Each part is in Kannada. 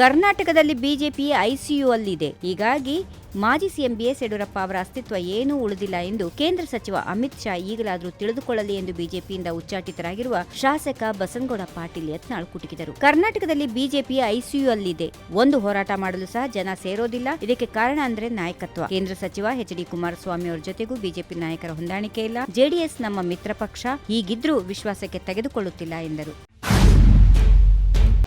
ಕರ್ನಾಟಕದಲ್ಲಿ ಬಿಜೆಪಿ ಐಸಿಯು ಅಲ್ಲಿದೆ ಹೀಗಾಗಿ ಮಾಜಿ ಸಿಎಂ ಬಿಎಸ್ ಯಡಿಯೂರಪ್ಪ ಅವರ ಅಸ್ತಿತ್ವ ಏನೂ ಉಳಿದಿಲ್ಲ ಎಂದು ಕೇಂದ್ರ ಸಚಿವ ಅಮಿತ್ ಶಾ ಈಗಲಾದರೂ ತಿಳಿದುಕೊಳ್ಳಲಿ ಎಂದು ಬಿಜೆಪಿಯಿಂದ ಉಚ್ಚಾಟಿತರಾಗಿರುವ ಶಾಸಕ ಬಸನಗೌಡ ಪಾಟೀಲ್ ಯತ್ನಾಳ್ ಕುಟುಕಿದರು ಕರ್ನಾಟಕದಲ್ಲಿ ಬಿಜೆಪಿ ಐಸಿಯು ಅಲ್ಲಿದೆ ಒಂದು ಹೋರಾಟ ಮಾಡಲು ಸಹ ಜನ ಸೇರೋದಿಲ್ಲ. ಇದಕ್ಕೆ ಕಾರಣ ಅಂದ್ರೆ ನಾಯಕತ್ವ. ಕೇಂದ್ರ ಸಚಿವ ಎಚ್ ಡಿ ಕುಮಾರಸ್ವಾಮಿ ಅವರ ಜೊತೆಗೂ ಬಿಜೆಪಿ ನಾಯಕರ ಹೊಂದಾಣಿಕೆ ಇಲ್ಲ. ಜೆಡಿಎಸ್ ನಮ್ಮ ಮಿತ್ರ ಪಕ್ಷ. ಹೀಗಿದ್ರೂ ವಿಶ್ವಾಸಕ್ಕೆ ತೆಗೆದುಕೊಳ್ಳುತ್ತಿಲ್ಲ ಎಂದರು.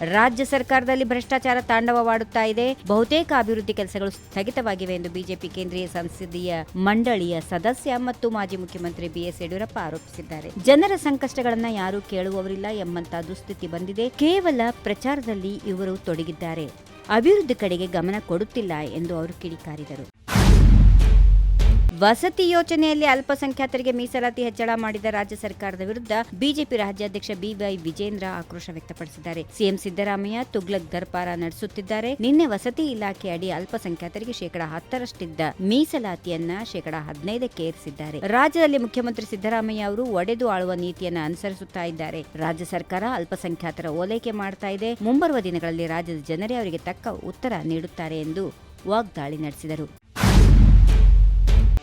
ರಾಜ್ಯ ಸರ್ಕಾರದಲ್ಲಿ ಭ್ರಷ್ಟಾಚಾರ ತಾಂಡವವಾಡುತ್ತಾ ಇದೆ. ಬಹುತೇಕ ಅಭಿವೃದ್ಧಿ ಕೆಲಸಗಳು ಸ್ಥಗಿತವಾಗಿವೆ ಎಂದು ಬಿಜೆಪಿ ಕೇಂದ್ರೀಯ ಸಂಸದೀಯ ಮಂಡಳಿಯ ಸದಸ್ಯ ಮತ್ತು ಮಾಜಿ ಮುಖ್ಯಮಂತ್ರಿ ಬಿಎಸ್ ಯಡಿಯೂರಪ್ಪ ಆರೋಪಿಸಿದ್ದಾರೆ. ಜನರ ಸಂಕಷ್ಟಗಳನ್ನ ಯಾರೂ ಕೇಳುವವರಿಲ್ಲ ಎಂಬಂತಹ ದುಸ್ಥಿತಿ ಬಂದಿದೆ. ಕೇವಲ ಪ್ರಚಾರದಲ್ಲಿ ಇವರು ತೊಡಗಿದ್ದಾರೆ. ಅಭಿವೃದ್ಧಿ ಕಡೆಗೆ ಗಮನ ಕೊಡುತ್ತಿಲ್ಲ ಎಂದು ಅವರು ಕಿಡಿಕಾರಿದರು. ವಸತಿ ಯೋಜನೆಯಲ್ಲಿ ಅಲ್ಪಸಂಖ್ಯಾತರಿಗೆ ಮೀಸಲಾತಿ ಹೆಚ್ಚಳ ಮಾಡಿದ ರಾಜ್ಯ ಸರ್ಕಾರದ ವಿರುದ್ಧ ಬಿಜೆಪಿ ರಾಜ್ಯಾಧ್ಯಕ್ಷ ಬಿವೈ ವಿಜೇಂದ್ರ ಆಕ್ರೋಶ ವ್ಯಕ್ತಪಡಿಸಿದ್ದಾರೆ. ಸಿಎಂ ಸಿದ್ದರಾಮಯ್ಯ ತುಗ್ಲಕ್ ದರ್ಪಾರ ನಡೆಸುತ್ತಿದ್ದಾರೆ. ನಿನ್ನೆ ವಸತಿ ಇಲಾಖೆ ಅಡಿ ಅಲ್ಪಸಂಖ್ಯಾತರಿಗೆ ಶೇಕಡಾ ಹತ್ತರಷ್ಟಿದ್ದ ಮೀಸಲಾತಿಯನ್ನ ಶೇಕಡಾ ಹದಿನೈದಕ್ಕೆ ಏರಿಸಿದ್ದಾರೆ. ರಾಜ್ಯದಲ್ಲಿ ಮುಖ್ಯಮಂತ್ರಿ ಸಿದ್ದರಾಮಯ್ಯ ಅವರು ಒಡೆದು ಆಳುವ ನೀತಿಯನ್ನ ಅನುಸರಿಸುತ್ತಾ ಇದ್ದಾರೆ. ರಾಜ್ಯ ಸರ್ಕಾರ ಅಲ್ಪಸಂಖ್ಯಾತರ ಓಲೈಕೆ ಮಾಡ್ತಾ ಇದೆ. ಮುಂಬರುವ ದಿನಗಳಲ್ಲಿ ರಾಜ್ಯದ ಜನರೇ ಅವರಿಗೆ ತಕ್ಕ ಉತ್ತರ ನೀಡುತ್ತಾರೆ ಎಂದು ವಾಗ್ದಾಳಿ ನಡೆಸಿದರು.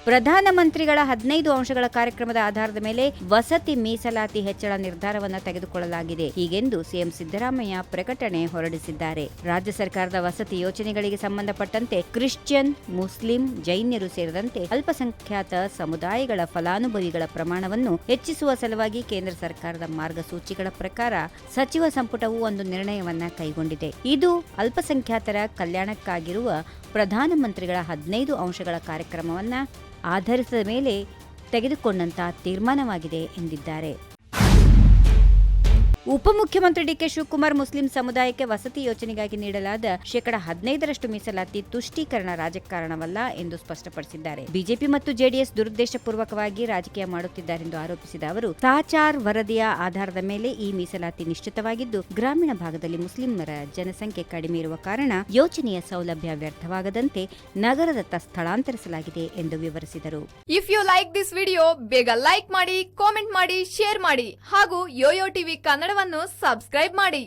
ಪ್ರಧಾನಮಂತ್ರಿಗಳ ಹದಿನೈದು ಅಂಶಗಳ ಕಾರ್ಯಕ್ರಮದ ಆಧಾರದ ಮೇಲೆ ವಸತಿ ಮೀಸಲಾತಿ ಹೆಚ್ಚಳ ನಿರ್ಧಾರವನ್ನು ತೆಗೆದುಕೊಳ್ಳಲಾಗಿದೆ. ಹೀಗೆಂದು ಸಿಎಂ ಸಿದ್ದರಾಮಯ್ಯ ಪ್ರಕಟಣೆ ಹೊರಡಿಸಿದ್ದಾರೆ. ರಾಜ್ಯ ಸರ್ಕಾರದ ವಸತಿ ಯೋಜನೆಗಳಿಗೆ ಸಂಬಂಧಪಟ್ಟಂತೆ ಕ್ರಿಶ್ಚಿಯನ್, ಮುಸ್ಲಿಂ, ಜೈನ್ಯರು ಸೇರಿದಂತೆ ಅಲ್ಪಸಂಖ್ಯಾತ ಸಮುದಾಯಗಳ ಫಲಾನುಭವಿಗಳ ಪ್ರಮಾಣವನ್ನು ಹೆಚ್ಚಿಸುವ ಸಲುವಾಗಿ ಕೇಂದ್ರ ಸರ್ಕಾರದ ಮಾರ್ಗಸೂಚಿಗಳ ಪ್ರಕಾರ ಸಚಿವ ಸಂಪುಟವು ಒಂದು ನಿರ್ಣಯವನ್ನ ಕೈಗೊಂಡಿದೆ. ಇದು ಅಲ್ಪಸಂಖ್ಯಾತರ ಕಲ್ಯಾಣಕ್ಕಾಗಿರುವ ಪ್ರಧಾನಮಂತ್ರಿಗಳ ಹದಿನೈದು ಅಂಶಗಳ ಕಾರ್ಯಕ್ರಮವನ್ನ ಆಧರಿಸಿದ ಮೇಲೆ ತೆಗೆದುಕೊಂಡಂತಹ ತೀರ್ಮಾನವಾಗಿದೆ ಎಂದಿದ್ದಾರೆ. ಉಪಮುಖ್ಯಮಂತ್ರಿ ಡಿಕೆ ಶಿವಕುಮಾರ್ ಮುಸ್ಲಿಂ ಸಮುದಾಯಕ್ಕೆ ವಸತಿ ಯೋಜನೆಗಾಗಿ ನೀಡಲಾದ ಶೇಕಡ ಹದಿನೈದರಷ್ಟು ಮೀಸಲಾತಿ ತುಷ್ಟೀಕರಣ ರಾಜಕಾರಣವಲ್ಲ ಎಂದು ಸ್ಪಷ್ಟಪಡಿಸಿದ್ದಾರೆ. ಬಿಜೆಪಿ ಮತ್ತು ಜೆಡಿಎಸ್ ದುರುದ್ದೇಶಪೂರ್ವಕವಾಗಿ ರಾಜಕೀಯ ಮಾಡುತ್ತಿದ್ದಾರೆಂದು ಆರೋಪಿಸಿದ ಅವರು ಸಾಚಾರ್ ವರದಿಯ ಆಧಾರದ ಮೇಲೆ ಈ ಮೀಸಲಾತಿ ನಿಶ್ಚಿತವಾಗಿದ್ದು, ಗ್ರಾಮೀಣ ಭಾಗದಲ್ಲಿ ಮುಸ್ಲಿಮರ ಜನಸಂಖ್ಯೆ ಕಡಿಮೆ ಇರುವ ಕಾರಣ ಯೋಜನೆಯ ಸೌಲಭ್ಯ ವ್ಯರ್ಥವಾಗದಂತೆ ನಗರದತ್ತ ಸ್ಥಳಾಂತರಿಸಲಾಗಿದೆ ಎಂದು ವಿವರಿಸಿದರು. If you like this video ಬೇಗ ಲೈಕ್ ಮಾಡಿ ಕಾಮೆಂಟ್ ಮಾಡಿ ಶೇರ್ ಮಾಡಿ ಹಾಗೂ ಯೋಯೋ ಟಿವಿ ಕನ್ನಡವನ್ನು ಸಬ್ಸ್ಕ್ರೈಬ್ ಮಾಡಿ.